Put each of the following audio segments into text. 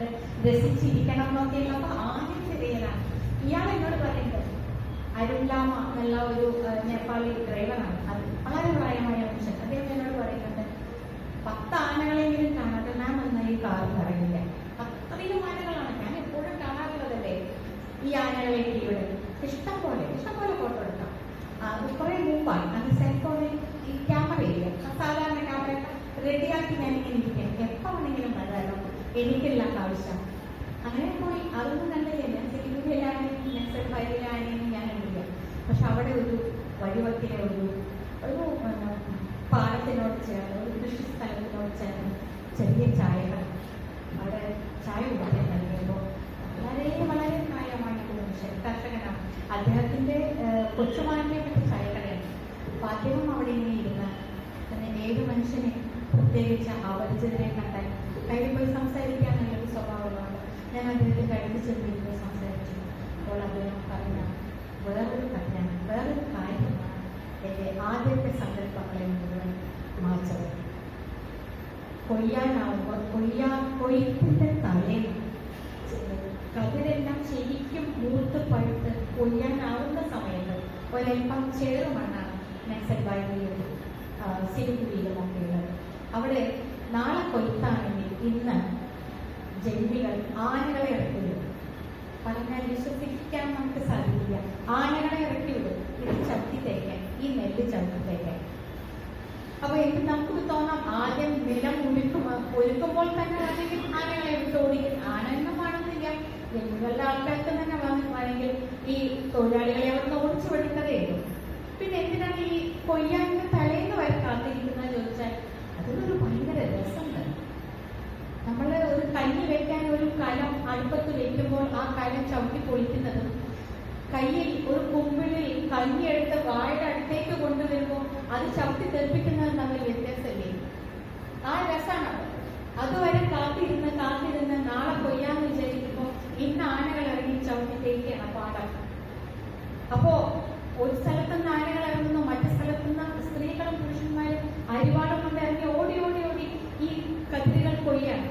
കണ്ട് രസിച്ചിരിക്കണം എന്നൊക്കെയുള്ളപ്പോ ആദ്യം ചെറിയതാണ്. ഇയാൾ എന്നോട് പറയുന്നത് അരുൺലാമ എന്നുള്ള ഒരു നേപ്പാളി ഡ്രൈവറാണ്. അത് വളരെ പ്രായമായ മനുഷ്യൻ. അദ്ദേഹം എന്നോട് പറയുന്നുണ്ട് പത്ത് ആനകളെങ്കിലും ഞാൻ ഈ കാർ ഇറങ്ങില്ല അത്രയും ആനകളാണ്. ഞാൻ എപ്പോഴും കാണാറുള്ളതല്ലേ ഈ ആനകളെ ഇവിടെ ഇഷ്ടം പോലെ ഇഷ്ടം പോലെ ഫോട്ടോ എടുക്കാം അത് കുറെ മുമ്പാണ് അത് സെൽഫോണിൽ ഈ ക്യാമറയില്ല സാധാരണ ക്യാമറ റെഡിയാക്കി ഞാൻ ഇങ്ങനെ ഇരിക്കാം. എനിക്കില്ല ആവശ്യം അങ്ങനെ പോയി അതൊന്നും കണ്ടില്ല. ഞാൻ സെക്യൂരിറ്റിയിലാണെങ്കിലും നെക്സ്റ്റ് ഫയലിലാണെങ്കിലും ഞാൻ കണ്ടില്ല. പക്ഷെ അവിടെ ഒരു വഴിവക്കിലെ ഒരു ഒരു പാലത്തിനോട് ചേർന്ന് ഒരു കൃഷി സ്ഥലത്തിനോട് ചേർന്ന് ചെറിയ ചായകൾ. അവിടെ ചായ കുടിക്കാൻ നൽകുമ്പോൾ വളരെ വളരെ പ്രായമായ ഒരു മനുഷ്യൻ കർഷകനാണ് അദ്ദേഹത്തിന്റെ കൊച്ചുമാരനെ പറ്റി ചായക്കടയാണ്. അപ്പൊ അദ്ദേഹം അവിടെ ഇങ്ങനെ ഇരുന്ന് ഏത് മനുഷ്യനെ പ്രത്യേകിച്ച് അപരിചിതരെ കണ്ടാൽ കയ്യിൽ പോയി സംസാരിക്കാൻ നല്ലൊരു സ്വഭാവമാണ് ഞാൻ അദ്ദേഹത്തെ കഴുതി ചെന്നിരുന്നു സംസാരിച്ചു അപ്പോൾ അദ്ദേഹം പറഞ്ഞ വേറൊരു കഥയാണ് വേറൊരു കാര്യമാണ് എന്റെ ആദ്യത്തെ സങ്കല്പങ്ങളെ മുഴുവൻ മാറ്റത് കൊയ്യാനാവുമ്പോൾ കൊയ്യാ കൊയ്ത്തിന്റെ തലേന്ന് കതിരെല്ലാം ശരിക്കും മൂത്ത് പഴുത്ത് കൊയ്യാനാവുന്ന സമയത്ത് ഒരൽപ്പം ചേറുമണ്ണാണ് നെക്സൽ വയലിലും സിരിക്കുടിയിലും ഒക്കെ ഉള്ളത് അവിടെ നാളെ കൊയ്ത്താണെങ്കിൽ ഇന്ന് ജന്മികൾ ആനകളെ ഇറക്കി വിടും പറഞ്ഞാൽ വിശ്വസിക്കാൻ നമുക്ക് സാധിക്കില്ല. ആനകളെ ഇറക്കി വിടും ഇത് ചത്തി തേക്കാൻ ഈ നെല്ല് ചത്തി തേക്കാൻ. അപ്പൊ എനിക്ക് നമുക്ക് തോന്നാം ആദ്യം നിലം ഒരുക്കും ഒരുക്കുമ്പോൾ തന്നെ അല്ലെങ്കിൽ ആനകളെ എടുത്ത് ഓടിക്കും. ആനയൊന്നും കാണുന്നില്ല. ജന്മികളുടെ ആൾക്കാർക്ക് തന്നെ വേണമെങ്കിൽ ഈ തൊഴിലാളികളെ അവർ ഓടിച്ചു വിടുന്നതേ ഉള്ളൂ. പിന്നെ എന്തിനാണ് ഈ കൊയ്യാന്റെ തലേന്ന് വരെ കാത്തിരിക്കുന്നത് ചോദിച്ചാൽ അതിനൊരു ഭയങ്കര രസമുണ്ട് നമ്മൾ ഒരു കഞ്ഞി വെക്കാൻ ഒരു കലം അടുപ്പത്ത് വെക്കുമ്പോൾ ആ കലം ചവിട്ടി പൊളിക്കുന്നതും കയ്യിൽ ഒരു കുമ്പിളിൽ വായുടെ അടുത്തേക്ക് കൊണ്ടുവരുമ്പോൾ അത് ചവിട്ടി തെറിപ്പിക്കുന്നത് തമ്മിൽ വ്യത്യാസമില്ലേ? ആ രസമാണ്. അതുവരെ കാത്തിരുന്ന് കാത്തിരുന്ന് നാളെ കൊയ്യാന്ന് വിചാരിക്കുമ്പോൾ ഇന്ന് ആനകൾ ഇറങ്ങി ചവിട്ടി തേക്കുകയാണ് പാടം. അപ്പോ ഒരു സ്ഥലത്ത് നിന്ന് ആനകൾ ഇറങ്ങുന്നു മറ്റു സ്ഥലത്ത് നിന്ന് സ്ത്രീകളും പുരുഷന്മാരും അരിവാളം കൊണ്ട് ഇറങ്ങി ഓടി ഓടി ഓടി ഈ കത്തിരികൾ കൊയ്യാണ്.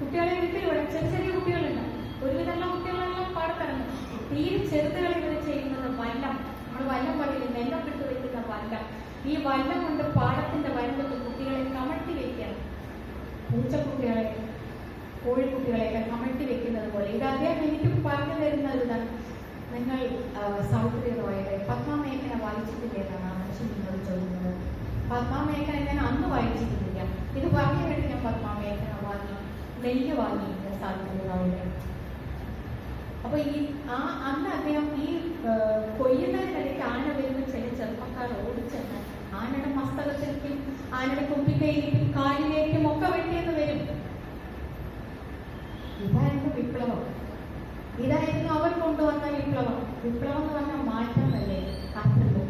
കുട്ടികളെ വീട്ടിൽ ചെറിയ ചെറിയ കുട്ടികളുണ്ട്. ഒരുവിധമുള്ള കുട്ടികളെല്ലാം പാടത്തിറങ്ങും. തീരെ ചെറുതുകളിൽ ചെയ്യുന്നത് വല്ലം നമ്മൾ വല്ലം പറയില്ല നെല്ലൊക്കെ വെക്കുന്ന വല്ലം. ഈ വല്ലം കൊണ്ട് പാടത്തിന്റെ വരമ്പത്ത് കുട്ടികളെ കമഴ്ത്തി വെക്കുകയാണ്. പൂച്ചക്കുട്ടികളെ കോഴിക്കുട്ടികളെയൊക്കെ കമഴ്ത്തി വെക്കുന്നത് പോലെ. ഇത് അദ്ദേഹം എനിക്ക് പറഞ്ഞു തരുന്നത് നിങ്ങൾ സൗത്ത് പോയത് പത്മാമേഖല വായിച്ചിട്ടില്ലേ എന്നാണ് മനുഷ്യൻ നിന്നോട് ചോദിക്കുന്നത്. പത്മാമേഖല ഞാൻ അന്ന് വായിച്ചിട്ടില്ല. ഇത് പറഞ്ഞു കേട്ട് ഞാൻ പത്മാമേഖല വാങ്ങി നെല്ല് സൗത്ത് റോയിൽ അപ്പൊ ഈ ആ അന്ന് അദ്ദേഹം ഈ കൊയ്യുന്നതിനിടയ്ക്ക് ആന വരുന്ന ചില ചെറുപ്പക്കാർ ഓടിച്ചെന്ന് ആനയുടെ മസ്തകത്തിലേക്കും ആനയുടെ കുപ്പിക്കയിലേക്കും കാലിലേക്കും ഒക്കെ വെട്ടിയെന്ന് വരും. ഇതായിരുന്നു വിപ്ലവം. ഇതായിരുന്നു അവർ കൊണ്ടുവന്ന വിപ്ലവം. വിപ്ലവം എന്ന് പറഞ്ഞാൽ മാറ്റമല്ലേ കത്തുള്ളൂ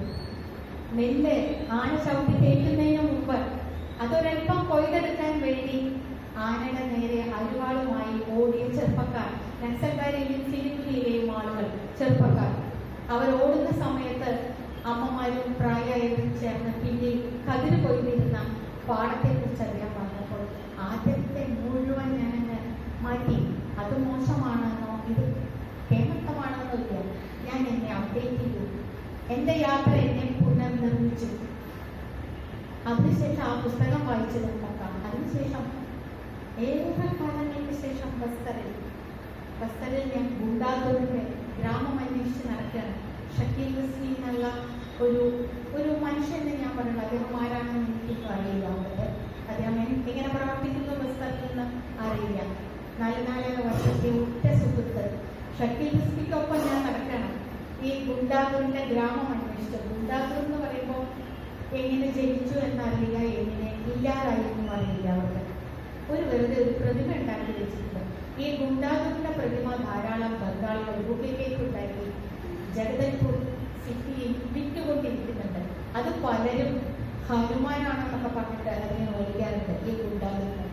നെല്ല് ആന ചവിട്ടി തേക്കുന്നതിന് മുമ്പ് അതൊരൽപ്പം കൊയ്തെടുക്കാൻ വേണ്ടി ആനയുടെ നേരെ അരിവാളുമായി ഓടിയ ചെറുപ്പക്കാർ. നക്സൽബാരിയിലെയും സിലിഗുരിയിലെയും ആളുകൾ ചെറുപ്പക്കാർ. അവർ ഓടുന്ന സമയത്ത് അമ്മമാരും പ്രായമായവരും ചേർന്ന് പിന്നെ കതിര് കൊയ്തിരുന്ന പാടത്തെ കുറിച്ച് അറിയാൻ പറഞ്ഞപ്പോൾ ആദ്യത്തെ മുഴുവൻ ഞാനങ്ങ് മാറ്റി അത് മോശമാണെന്നോ? ഇത് കേമത്തമാണെന്നോ ഇല്ല ഞാൻ എന്നെ അപ്ഡേറ്റ് ചെയ്തു. എന്റെ യാത്ര എന്നെ പുനർനിർമ്മിച്ചു. അതിനുശേഷം ആ പുസ്തകം വായിച്ചത് നോക്കാം. അതിനുശേഷം ഏറെ കാലങ്ങൾക്ക് ശേഷം ബസ്തറിൽ ബസ്തറിൽ ഞാൻ ഗുണ്ടാദൂരിന്റെ ഗ്രാമം അന്വേഷിച്ച് നടക്കുകയാണ്. ഷക്കീൽ ഹസ്നി എന്നുള്ള ഒരു ഒരു മനുഷ്യനെ ഞാൻ പറയുന്നത് അദ്ദേഹം ആരാണെന്ന് എനിക്ക് അറിയില്ല അദ്ദേഹം എങ്ങനെ പ്രവർത്തിക്കുന്നു ബസ്സലിന്ന് അറിയില്ല. നാല് നാലര വർഷത്തെ ഉറ്റ സുഹൃത്ത്. ഷക്കീൽ ഹസ്നിക്കൊപ്പം ഞാൻ നടക്കണം. ഈ ഗുണ്ടാദൂരിന്റെ ഗ്രാമം അന്വേഷിച്ചു. ഗുണ്ടാദൂർ എന്ന് പറയുമ്പോൾ എങ്ങനെ ജനിച്ചു എന്നറിയില്ല എങ്ങനെ ഇല്ലാതായി എന്നും അറിയില്ല അവർക്ക്. ഒരു വെറുതെ ഒരു പ്രതിമ ഉണ്ടാക്കി വെച്ചിട്ടുണ്ട്. ഈ ഗുണ്ടാദൂരിന്റെ പ്രതിമ ധാരാളം ബംഗാളികൾ ഡ്യൂപ്ലിക്കേറ്റ് ഉണ്ടാക്കി ജഗദൽപൂർ സിറ്റിയിൽ വിറ്റുകൊണ്ടിരിക്കുന്നുണ്ട്. അത് പലരും ഹനുമാനാണെന്നൊക്കെ പറഞ്ഞിട്ട് അതിനെ ഓടിക്കാറുണ്ട് ഈ ഗുണ്ടാദൂരിനെ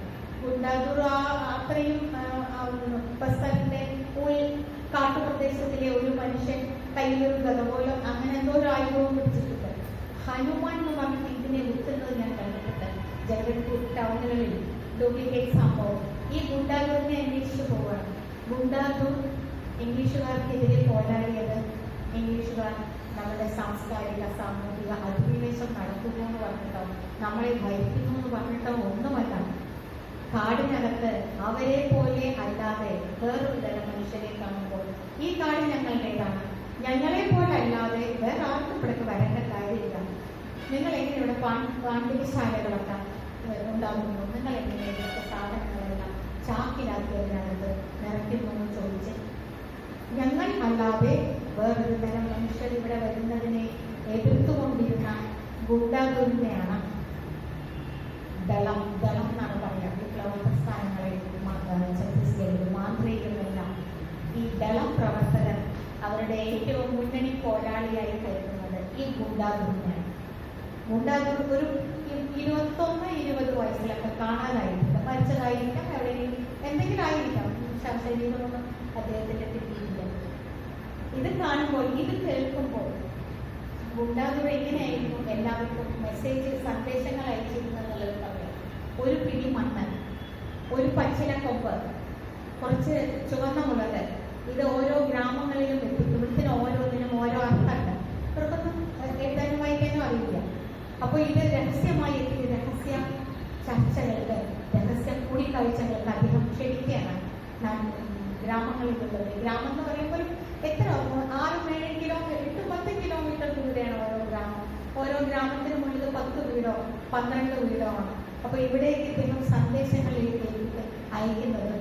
ഗുണ്ടാദൂർ ആ അത്രയും ആ, ഉൾ കാട്ടുപ്രദേശത്തിലെ ഒരു മനുഷ്യൻ കയ്യിലൊരു ഗതപോലം അങ്ങനെ എന്തോ ഒരു ആയുധവും പിടിച്ചിട്ടുണ്ട്. ഹനുമാൻ എന്ന് പറഞ്ഞിട്ട് ഇതിനെ വിൽക്കുന്നത് ഞാൻ കണ്ടിട്ടുണ്ട്. ജഗദൽപൂർ ടൗണുകളിൽ ഡ്യൂപ്ലിക്കേറ്റ് സംഭവം. ഈ ഗുണ്ടാദൂരിനെ അന്വേഷിച്ച് ഇംഗ്ലീഷുകാർക്കെതിരെ പോരാടിയത് ഇംഗ്ലീഷുകാർ നമ്മുടെ സാംസ്കാരിക സാമൂഹിക അധിനിവേശം നടത്തുന്നു എന്ന് പറഞ്ഞിട്ടോ നമ്മളെ ഭയക്കുന്നു എന്ന് പറഞ്ഞിട്ടോ ഒന്നുമല്ല. കാടിനകത്ത് അവരെ പോലെ അല്ലാതെ വേറൊരു തരം മനുഷ്യരെ കാണുമ്പോൾ ഈ കാട് ഞങ്ങളുടേതാണ്. ഞങ്ങളെ പോലെ അല്ലാതെ വേറെ ആർക്കും ഇവിടേക്ക് വരേണ്ട കാര്യമില്ല. നിങ്ങൾ എങ്ങനെ ഇവിടെ പാണ്ഡികശാലകളൊക്കെ ഉണ്ടാകുന്നു? നിങ്ങൾ എങ്ങനെ ഇവിടുത്തെ സാധനങ്ങളെല്ലാം ചാക്കിലാക്കി അതിനകത്ത് നിറക്കി എന്ന് ചോദിച്ച് ഞങ്ങൾ അല്ലാതെ വേറൊരു തരം മനുഷ്യർ ഇവിടെ വരുന്നതിനെ എതിർത്തുകൊണ്ടിരുന്ന ഗുണ്ടാഗുരുന്നെയാണ് ദളം ദളം എന്നാണ് പറയുക. വിപ്ലവ പ്രസ്ഥാനങ്ങളിൽ ഛത്തീസ്ഗഡിലും ആന്ധ്രയിലുമെല്ലാം ഈ ദളം പ്രവർത്തകർ അവരുടെ ഏറ്റവും മുന്നണി പോരാളിയായി കരുതുന്നത് ഈ ഗുണ്ടാഗുരുന്നെയാണ് ഗുണ്ടാഗുരു ഒരു ഇരുപത്തൊന്ന് ഇരുപത് വയസ്സിലൊക്കെ കാണാതായിരിക്കാം മരിച്ചതായിരിക്കാം എന്തെങ്കിലും ആയിരിക്കാം ശരീരമൊന്നും അദ്ദേഹത്തിന്റെ കിട്ടിയില്ല ഇത് കാണുമ്പോൾ ഇത് കേൾക്കുമ്പോൾ ഗുണ്ടാതുറ എങ്ങനെയായിരുന്നു എല്ലാവർക്കും മെസ്സേജ് സന്ദേശങ്ങൾ അയച്ചിരുന്നെന്നുള്ളത് പറയാം. ഒരു പിടി മണ്ണ് ഒരു പച്ചില കൊമ്പ് കുറച്ച് ചുവന്ന മുളക് ഇത് ഓരോ ഗ്രാമങ്ങളിലും എത്തിക്കും. ഇതിന് ഓരോന്നിനും ഓരോ അർത്ഥമുണ്ട്. ഇവർക്കൊന്നും എഴുതാനും വായിക്കാനും അറിയില്ല. അപ്പോൾ ഇത് രഹസ്യമായി എത്തി രഹസ്യ ചർച്ചകൾക്ക് രഹസ്യ കൂടിക്കാഴ്ചകൾക്ക് അദ്ദേഹം ക്ഷണിക്കുകയാണ്. ഗ്രാമങ്ങളിലുള്ളത്. ഗ്രാമം എന്ന് പറയുമ്പോൾ എത്ര ആറും ഏഴ് കിലോമീറ്റർ എട്ട് പത്ത് കിലോമീറ്റർ ദൂരെയാണ് ഓരോ ഗ്രാമം. ഓരോ ഗ്രാമത്തിന് മുന്നിൽ പത്ത് വീടോ പന്ത്രണ്ട് വീടോ ആണ്. അപ്പൊ ഇവിടേക്ക് ഇദ്ദേഹം സന്ദേശങ്ങളിലേക്ക് അയക്കുന്നത്.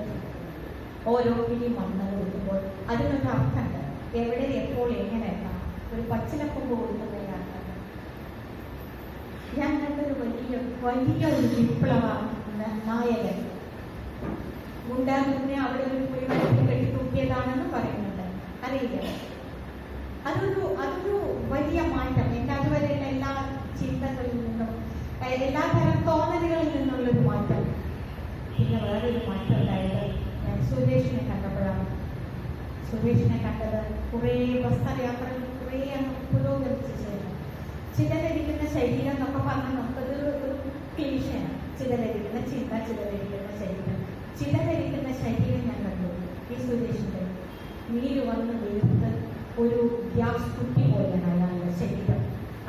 ഓരോ പിടി മണ്ണ് കൊടുക്കുമ്പോൾ അതിനൊരു അർത്ഥമുണ്ട്. എവിടെ എപ്പോൾ എങ്ങനെ എത്താം ഒരു പച്ചിലക്കൊമ്പ് കൊടുക്കുന്നതിന് അർത്ഥമുണ്ട് ഞാൻ കണ്ടൊരു വലിയ വലിയ ഒരു വിപ്ലവ നായകൻ. ഗുണ്ടാഗുരുവിനെ അവിടെ ഒരു തൂക്കിയതാണെന്ന് പറയുന്നുണ്ട്. അറിയില്ല. അതൊരു അതൊരു വലിയ മാറ്റം. എന്റെ അതുവരെയുള്ള എല്ലാ ചിന്തകളിൽ നിന്നും എല്ലാ തരം തോന്നലുകളിൽ നിന്നുള്ളൊരു മാറ്റം. പിന്നെ വേറൊരു മാറ്റം ഉണ്ടായത് ഞാൻ സുരേഷിനെ കണ്ടപ്പോഴാണ്. സുരേഷിനെ കണ്ടത് കുറേ ബസ്തരയാത്രകൾ കുറേ അങ്ങ് പുരോഗമിച്ചു ശേഷം ചിതലരിക്കുന്ന ശരീരം എന്നൊക്കെ പറഞ്ഞാൽ നമുക്കത് ഒരു ചിതലരിക്കുന്ന ചിന്ത ചിതലരിക്കുന്ന ശരീരം. ചിതലരിക്കുന്ന ശരീരം ഞാൻ കണ്ടു. ഈ സുരേഷിന്റെ നീര് വന്ന് വീർത്ത് ഒരു ഗ്യാസ് കുട്ടി പോലെയാണ് അയാളുടെ ശരീരം.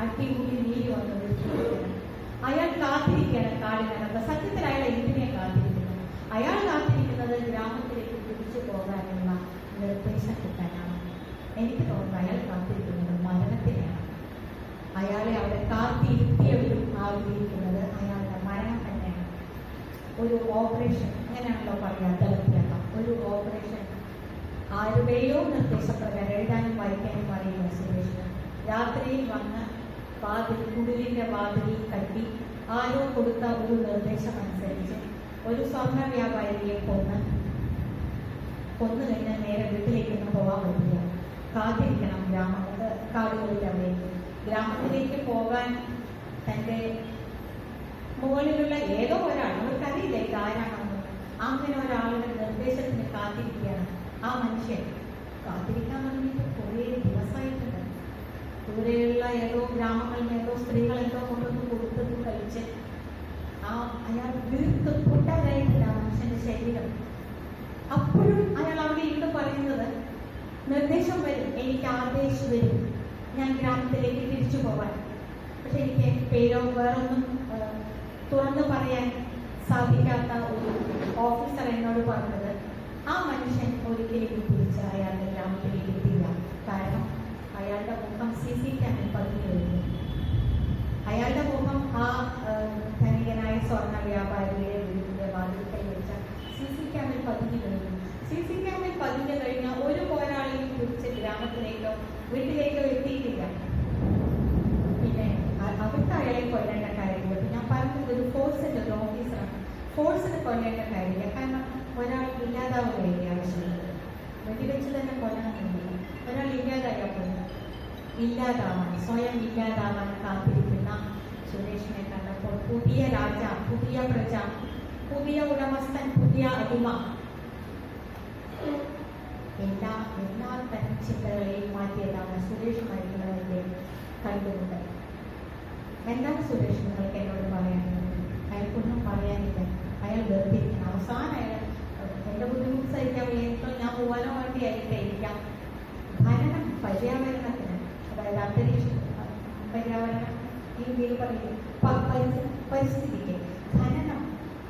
അടികൂടി നീര് വന്ന് വീർത്ത് അയാൾ കാത്തിരിക്കുകയാണ് കാടിനകത്ത്. സത്യത്തിൽ അയാൾ എന്തിനെ കാത്തിരിക്കുന്നു? അയാൾ കാത്തിരിക്കുന്നത് ഗ്രാമത്തിലേക്ക് തിരിച്ചു പോകാനുള്ള നിർദ്ദേശം കിട്ടാനാണ്. എനിക്ക് തോന്നുന്നു അയാൾ കാത്തിരിക്കുന്നത് മരണത്തിനെയാണ്. അയാളെ അവിടെ കാത്തിരുത്തിയവരും ആഗ്രഹിക്കുന്നത് തന്നെയാണ് ഒരു ഓപ്പറേഷൻ. അങ്ങനെയാണല്ലോ പറയാ തലത്തിലക്കം ഒരു ഓപ്പറേഷൻ. ആരുടെയോ നിർദ്ദേശപ്രകാരം എഴുതാനും വായിക്കാനും അറിയില്ല സുരേഷിന്. രാത്രിയിൽ വന്ന് വാതിൽ കുടിലിന്റെ വാതിലിൽ കട്ടി ആരോ കൊടുത്ത ഒരു നിർദ്ദേശം അനുസരിച്ച് ഒരു സ്വർണ വ്യാപാരിയെ കൊന്ന് കൊന്നു കഴിഞ്ഞാൽ നേരെ വീട്ടിലേക്കൊന്നും പോകാൻ പറ്റില്ല. കാത്തിരിക്കണം ഗ്രാമ. കാടുകളിൽ അവിടെ ഗ്രാമത്തിലേക്ക് പോകാൻ തന്റെ മുകളിലുള്ള ഏതോ ഒരാൾ അവർക്കറിയില്ല ഇത് ആരാണെന്ന് അങ്ങനെ ഒരാളുടെ നിർദ്ദേശത്തിന് കാത്തിരിക്കുകയാണ് ആ മനുഷ്യൻ. കാത്തിരിക്കാൻ തുടങ്ങിയിട്ട് കുറേ ദിവസമായിട്ടുണ്ട്. ദൂരെയുള്ള ഏതോ ഗ്രാമങ്ങളിൽ ഏതോ സ്ത്രീകൾ എന്തോ കൊണ്ടൊന്ന് കൊടുത്തത് കഴിച്ച് ആ അയാൾ വീർത്ത് ആ മനുഷ്യന്റെ ശരീരം. അപ്പോഴും അയാൾ അവിടെ ഇരുന്ന് പറയുന്നത് നിർദ്ദേശം വരും എനിക്ക് ആദേശം വരും. ഞാൻ ഗ്രാമത്തിലേക്ക് തിരിച്ചു പോവാൻ. പക്ഷെ എനിക്ക് പേരോ വേറൊന്നും തുറന്നു പറയാൻ സാധിക്കാത്ത ഒരു ഓഫീസർ എന്നോട് പറഞ്ഞത് ആ മനുഷ്യൻ ഒരിക്കലും തിരിച്ച് അയാളുടെ ഗ്രാമത്തിലേക്ക് എത്തില്ല കാരണം അയാളുടെ മുഖം സി സി ക്യാമിൽ പതിഞ്ഞു കഴിഞ്ഞു. അയാളുടെ മുഖം ആ ധനികനായ സ്വർണ വ്യാപാരിയെ വീടിന്റെ വാതിൽക്കൽ വെച്ച സി സി ക്യാമിൽ പതിഞ്ഞു കഴിഞ്ഞു. സി സി ക്യാമിൽ പതിഞ്ഞു കഴിഞ്ഞ ഒരു പോരാളിയും തിരിച്ച് ഗ്രാമത്തിലേക്കോ വീട്ടിലേക്കോ എത്തിയിട്ടില്ല. പിന്നെ അവർക്ക് അയാളെ കൊല്ലേണ്ട ഫോഴ്സിന്റെ ഒരു ഓഫീസറാണ് ഫോഴ്സിന് കൊല്ലേണ്ട കാര്യമില്ല. കാരണം ഒരാൾ ഇല്ലാതാവുകയല്ലേ ആവശ്യമുള്ളത്. വെടിവെച്ച് തന്നെ കൊല്ലണമെന്നില്ല ഒരാൾ ഇല്ലാതായാൽ പോലും ഇല്ലാതാവാൻ സ്വയം ഇല്ലാതാവാൻ കാത്തിരിക്കുന്ന സുരേഷിനെ കണ്ടപ്പോൾ പുതിയ രാജ പുതിയ പ്രജ പുതിയ ഉടമസ്ഥൻ പുതിയ അടിമ. എല്ലാ എല്ലാ തരം ചിന്തകളെയും മാറ്റിയതാണ് സുരേഷ് മരിക്കുന്നതിന്റെ കണ്ടുകൊണ്ട് എന്താണ് സുരേഷ് നിങ്ങൾക്ക് എന്നോട് പറയാനുള്ളത്? അയാൾക്കൊന്നും പറയാനില്ല. അയാൾ വെറുതെ. അവസാനം അയാൾ എന്റെ ബുദ്ധിമുട്ട് സഹിക്കാൻ വയ്യ. ഞാൻ പോകാനോ വേണ്ടി ആയിട്ടായിരിക്കാം ഭരണം പര്യാവരണത്തിന് അതായത് അന്തരീക്ഷ പര്യാവരണം ഇന്ത്യയിൽ പറയും പരിസ്ഥിതിക്ക് ഖനനം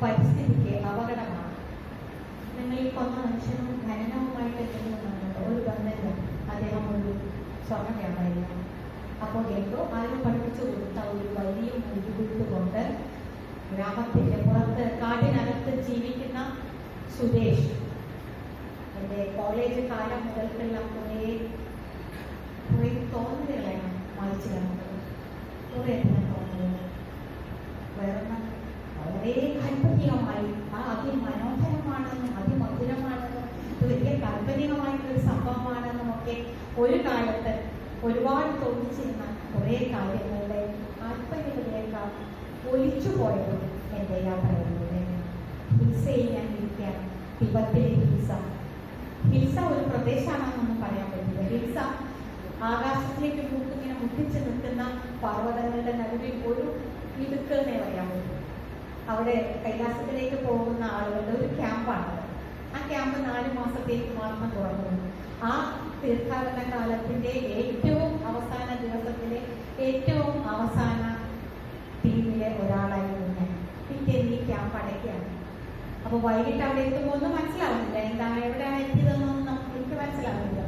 പരിസ്ഥിതിക്ക് അപകടമാണ്. നിങ്ങൾ ഈ കൊന്ന മനുഷ്യനും ഖനനവുമായിട്ട് എന്തെങ്കിലും? ഒരു ബന്ധമില്ല. അദ്ദേഹം ഒരു സ്വർണ വ്യാപാരിയാണ്. അപ്പോൾ എന്തോ ആരും പഠിപ്പിച്ചു കൊടുത്ത ഒരു വലിയ മുൻകൂട്ട് കൊണ്ട് ഗ്രാമത്തിന്റെ പുറത്ത് കാടിനകത്ത് ജീവിക്കുന്ന സുരേഷ്. എന്റെ കോളേജ് കാലം മുതൽക്കുള്ള കുറേ കുറേ തോന്നലുകളാണ് വായിച്ചു കാണുന്നത് കുറേ തന്നെ തോന്നലുകൾ. വേറെ വളരെ കാൽപ്പനികമായി ആ അതിമനോഹരമാണെന്നും അതിമധുരമാണെന്നും ഇത് വലിയ കാൽപ്പനികമായിട്ടുള്ള സംഭവമാണെന്നും ഒക്കെ ഒരു കാലത്ത് ഒരുപാട് തോന്നിച്ചിരുന്ന കുറേ കാര്യങ്ങളുടെ കാൽപ്പനികതയേക്കാൾ ഒലിച്ചു പോയതും എന്റെ യാത്രകളിലൂടെ ഹിൽസയിൽ ഞാൻ ഇരിക്കാൻ തിബത്തിലെ ഹിൽസ. ഹിൽസ ഒരു പ്രദേശമാണെന്നൊന്നും പറയാൻ പറ്റില്ല. ഹിൽസ ആകാശത്തിലേക്ക് മൂക്കിങ്ങനെ മുട്ടിച്ച് നിൽക്കുന്ന പർവതങ്ങളുടെ നടുവിൽ ഒരു ഇടുക്ക് എന്നേ പറയാൻ പറ്റും. അവിടെ കൈലാസത്തിലേക്ക് പോകുന്ന ആളുകളുടെ ഒരു ക്യാമ്പാണ്. ആ ക്യാമ്പ് നാല് മാസത്തേക്ക് മാത്രം തുറന്നു. ആ തീർത്ഥാടന കാലത്തിന്റെ ഏറ്റവും അവസാന ദിവസത്തിലെ ഏറ്റവും അവസാന ടീമിലെ ഒരാളായിരുന്നു ഞാൻ. പിറ്റേന്ന് ഈ ക്യാമ്പ് അടയ്ക്കുകയാണ്. അപ്പൊ വൈകിട്ട് അവിടെ എത്തുമ്പോൾ ഒന്നും മനസ്സിലാവുന്നില്ല. എന്താണ് എവിടെയാണ് എത്തിയതെന്നൊന്നും നമുക്ക് എനിക്ക് മനസ്സിലാവുന്നില്ല.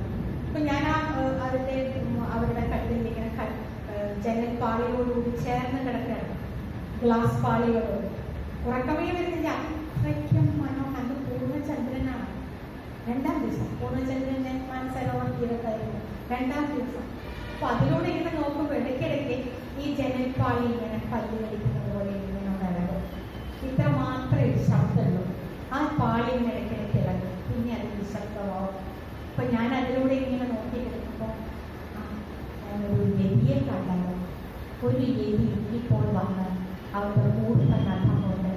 അപ്പൊ ഞാൻ ആ ഏഹ്, അതിന്റെ അവരുടെ കട്ടിൽ ഇങ്ങനെ ജനൽ പാളിയോടുകൂടി ചേർന്ന് കിടക്കുകയാണ്. ഗ്ലാസ് പാളികളോട് ഉറക്കമേ വരുന്നില്ല. അത്രയ്ക്കും മനോഹരം പൂർണചന്ദ്രനാണ്. രണ്ടാം ദിവസം പൂർണചന്ദ്രനെ ഞാൻ മാനസരോവർ തീരത്തായിരുന്നു രണ്ടാം ദിവസം. അപ്പൊ അതിലൂടെ ഇങ്ങനെ നോക്കുമ്പോൾ ഇടയ്ക്കിടയ്ക്ക് ഈ ജനൽപ്പാളി ഇങ്ങനെ പല്ല് കളിക്കുന്നത് പോലെ ഇങ്ങനെ വരണം ഇത്ര മാത്രമേ ഒരു ശബ്ദമുള്ളൂ. ആ പാളി ഇങ്ങനെ ഇടയ്ക്കിടയ്ക്ക് ഇറങ്ങും പിന്നെ അത് നിശബ്ദമാവും അപ്പൊ ഞാൻ അതിലൂടെ ഇങ്ങനെ നോക്കി കിടക്കുമ്പോൾ ഒരു എലിയെ കണ്ടാലോ ഒരു എലി ഇപ്പോൾ വന്ന് അവരുടെ മൂർത്ത നഖം കൊണ്ട്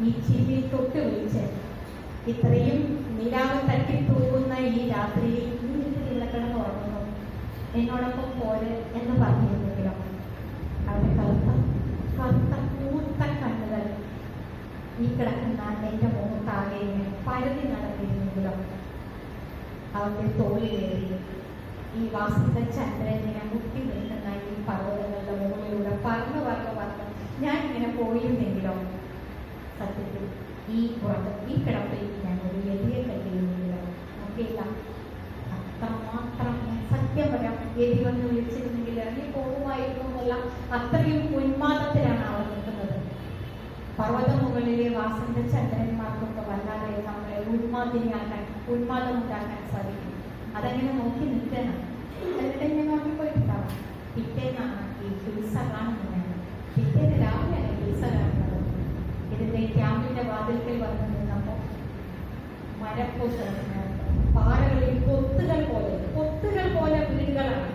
ഈ ചിരി തൊട്ട് വിളിച്ച് ഇത്രയും നിലാവ് തട്ടിപ്പോകുന്ന ഈ രാത്രിയിൽ ഇന്ന് കിടന്ന് ഉറങ്ങുന്നു. എന്നോടൊപ്പം പോര് എന്ന് പറഞ്ഞിരുന്നെങ്കിലും അവരുടെ കറുത്ത കറുത്ത കൂത്ത കണ്ണുകൾ ഈ കിടക്കുന്ന എന്റെ മുഖത്താകെ പരതി നടന്നിരുന്നെങ്കിലും അവന്റെ തോളിലേറി ഈ വാസ്തുത ചന്ദ്രൻ ഇങ്ങനെ മുട്ടി നിൽക്കുന്ന ഈ പർവതങ്ങളുടെ മുകളിലൂടെ പറന്ന് പറന്ന് പറന്ന് ഞാൻ ഇങ്ങനെ പോയിരുന്നെങ്കിലോ സത്യത്തിൽ ഈ പുറത്ത് ഈ കിടപ്പിൽ ഞാൻ ഒരു വലിയ കണ്ടിരുന്നെങ്കിലോ നോക്കിയില്ല അത്രമാത്രം സത്യം പറയാം. എലി വന്ന് വിളിച്ചിരുന്നെങ്കിൽ ഇറങ്ങി പോകുമായിരുന്നു എന്നുള്ള അത്രയും ഉന്മാദത്തിലാണ് അവർ നിൽക്കുന്നത്. പർവത മുകളിലെ വാസന്ത ചന്ദ്രന്മാർക്കൊക്കെ വല്ലാതെ നമ്മളെ ഉന്മാദിനിയാക്കാൻ ഉന്മാദം ഉണ്ടാക്കാൻ സാധിക്കും. അതങ്ങനെ നോക്കി നിൽക്കണം. എന്നിട്ട് ഞാൻ നോക്കിപ്പോയിട്ടുണ്ടാവും പിറ്റേന്നാണ് ഈ ഹിൽസ. പിറ്റേന്ന് രാവിലെയാണ് ഹിൽസ ഇതിന്റെ ക്യാമ്പിന്റെ വാതിൽക്കൽ പാറകളിൽ കൊത്തുകൾ പോലെ കൊത്തുകൾ പോലെ വീടുകളാണ്.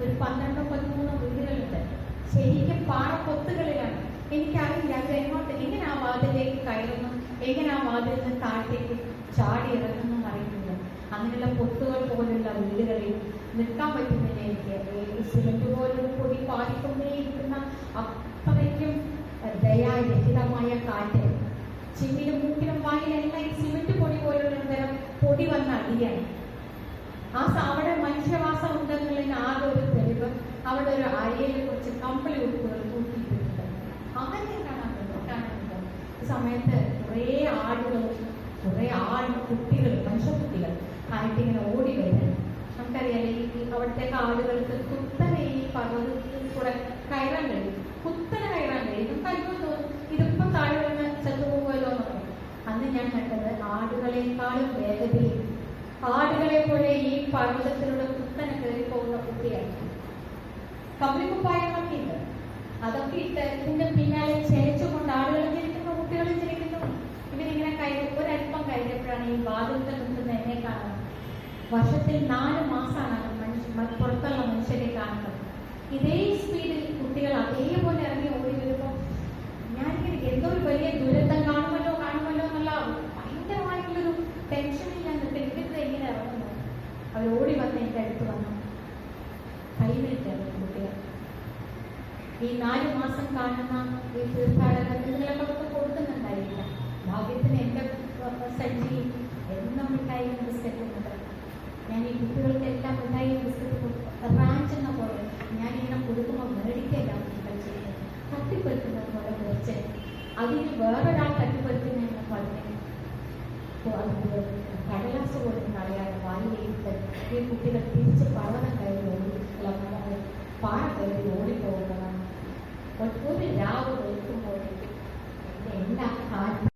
ഒരു പന്ത്രണ്ടോ പതിമൂന്നോ വീടുകളുണ്ട്. ശരിക്കും പാറ കൊത്തുകളിലാണ് എനിക്കറിയില്ല അത് എങ്ങോട്ട് എങ്ങനെ ആ വാതിലേക്ക് കയറുന്നു? എങ്ങനെ ആ വാതിൽ നിന്ന് താഴത്തേക്ക് ചാടി ഇറങ്ങുന്നു അറിയുന്നില്ല അങ്ങനെയുള്ള പൊത്തുകൾ പോലുള്ള വീടുകളിൽ നിൽക്കാൻ പറ്റുന്നില്ല എനിക്ക്. സിമെന്റ് പോലും പൊടി പാടിക്കൊണ്ടേയിരിക്കുന്ന അത്രയ്ക്കും ദയാരഹിതമായ കാറ്റ്. ചെവിയിലും മൂക്കിലും വായിലെല്ലാം ഈ സിമെന്റ് പൊടി പോലുള്ള തരം പൊടി വന്ന അടിയാണ്. ആ അവിടെ മനുഷ്യവാസം ഉണ്ടെന്നുള്ളതിന് ആകെ ഒരു തെളിവ്. അവിടെ ഒരു അരിയയിൽ കുറച്ച് കമ്പിളി ഉടുപ്പുകൾ അങ്ങനെ കാണാറുണ്ട് കാണാറുണ്ട് ഈ സമയത്ത് കുറേ ആടുകൾ കുറേ ആട് കുട്ടികൾ മനുഷ്യക്കുട്ടികൾ ആയിട്ട് ഇങ്ങനെ ഓടി വരുന്നത് നമുക്കറിയാലേ ഈ അവിടുത്തെ ആടുകൾക്ക് കുത്തനെ ഈ പർവതത്തിൽ കൂടെ കയറാൻ കഴിയും. കുത്തനെ കയറാൻ കഴിയും. നമുക്ക് അത്ഭുതം തോന്നും ഇതിപ്പോ താഴെ വന്ന് ചത്തുപോകുമല്ലോ എന്ന് അന്ന് ഞാൻ കണ്ടത് ആടുകളെക്കാളും വേഗതയിൽ ആടുകളെ പോലെ ഈ പർവതത്തിലൂടെ കുത്തനെ കയറി പോകുന്ന കുട്ടിയാണ് കമ്പിളിക്കുപ്പായങ്ങളൊക്കെ ഉണ്ട് അതൊക്കെ ഇട്ട് ഇതിന്റെ പിന്നാലെ ചേച്ചുകൊണ്ട് ആളുകൾ ചിരിക്കുന്നു കുട്ടികളും ചിരിക്കുന്നു. ഇവരിങ്ങനെ കയറി ഒരല്പം കഴിഞ്ഞപ്പോഴാണ് ഈ വാതിൽക്കൽ നിൽക്കുന്ന എന്നെ കാണുന്നത്. വർഷത്തിൽ നാല് മാസമാണ് മനുഷ്യ പുറത്തുള്ള മനുഷ്യരെ കാണുന്നത്. ഇതേ സ്പീഡിൽ കുട്ടികൾ അതേപോലെ ഇറങ്ങി ഓടി വരുമ്പോൾ ഞാനിങ്ങനെ എന്തോ ഒരു വലിയ ദുരന്തം കാണുമല്ലോ കാണുമല്ലോ എന്നുള്ള ഭയങ്കരമായിട്ടുള്ളൊരു ടെൻഷനിൽ ഞാൻ നിൽക്കുന്നത് എങ്ങനെ ഇറങ്ങുന്നു. അവർ ഓടി വന്ന് എന്റെ അടുത്ത് വന്നു. കൈവിട്ടത് കൂട്ടുകാർ ഈ നാല് മാസം കാണുന്ന ഈ തീർത്ഥാടനം നിങ്ങളൊക്കെ കൊടുക്കുന്നുണ്ടായിരിക്കാം. ഭാഗ്യത്തിന് എന്റെ സഞ്ചിയിൽ എന്നും മിഠായി ബിസ്ക്കറ്റ് ഉണ്ട് ഞാൻ ഈ കുട്ടികൾക്കെല്ലാം മിഠായി ബിസ്ക്കറ്റ് റാഞ്ച് എന്ന പോലെ ഞാൻ ഇങ്ങനെ കൊടുക്കുമ്പോൾ മേടിക്കല്ല കുട്ടികൾ ചെയ്യുന്നത്. തട്ടിപ്പറ്റുന്ന പോലെ കുറച്ച് അതിന് വേറൊരാൾ തട്ടിപ്പറ്റി ഞാൻ പറഞ്ഞു കടലാസ് കൊടുക്കുന്ന അടയാളം വായിലേക്ക് ഈ കുട്ടികൾ തിരിച്ച് പളനം കയറി ഓടി അല്ല നമ്മുടെ പാറ കയറി ഓടിപ്പോകുന്നതാണ് ഒരു- ഒരു രാവ് വെളുക്കുമ്പോഴേക്കും എന്റെ എല്ലാ കാറ്റ്